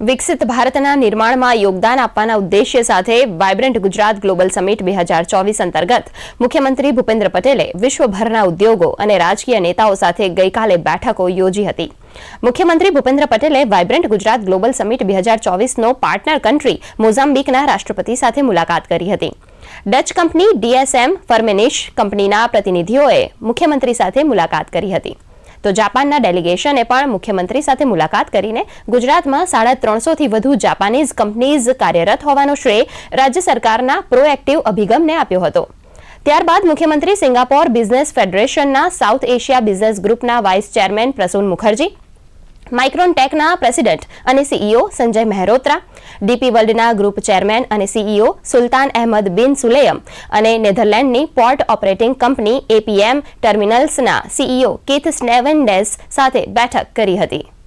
વિકસિત ભારતના નિર્માણમાં યોગદાન આપવાના ઉદ્દેશ્ય સાથે વાયબ્રન્ટ ગુજરાત ગ્લોબલ સમિટ બે હજાર ચોવીસ અંતર્ગત મુખ્યમંત્રી ભૂપેન્દ્ર પટેલે વિશ્વભરના ઉદ્યોગો અને રાજકીય નેતાઓ સાથે ગઈકાલે બેઠકો યોજી હતી. મુખ્યમંત્રી ભૂપેન્દ્ર પટેલે વાયબ્રન્ટ ગુજરાત ગ્લોબલ સમિટ બે હજાર ચોવીસનો પાર્ટનર કન્ટ્રી મોઝામ્બિકના રાષ્ટ્રપતિ સાથે મુલાકાત કરી હતી. ડચ કંપની ડીએસએમ, ફર્મેનિશ કંપનીના પ્રતિનિધિઓએ મુખ્યમંત્રી સાથે મુલાકાત કરી હતી. તો જાપાનના ડેલિગેશને પણ મુખ્યમંત્રી સાથે મુલાકાત કરીને ગુજરાતમાં સાડા ત્રણસોથી વધુ જાપાનીઝ કંપનીઝ કાર્યરત હોવાનો શ્રેય રાજ્ય સરકારના પ્રોએક્ટિવ અભિગમને આપ્યો હતો. ત્યારબાદ મુખ્યમંત્રી સિંગાપોર બિઝનેસ ફેડરેશનના સાઉથ એશિયા બિઝનેસ ગ્રુપના vice chairman Prasoon Mukherjee Micron ટેકના president અને સીઈઓ સંજય મહેરોત્રા ડીપી વર્લ્ડના ગ્રુપ ચેરમેન અને CEO Sultan Ahmed bin Sulayem અને નેધરલેન્ડની પોર્ટ ઓપરેટિંગ કંપની એપીએમ ટર્મિનલ્સના સીઈઓ કીથ સ્નેવેન્ડેસ સાથે બેઠક કરી હતી.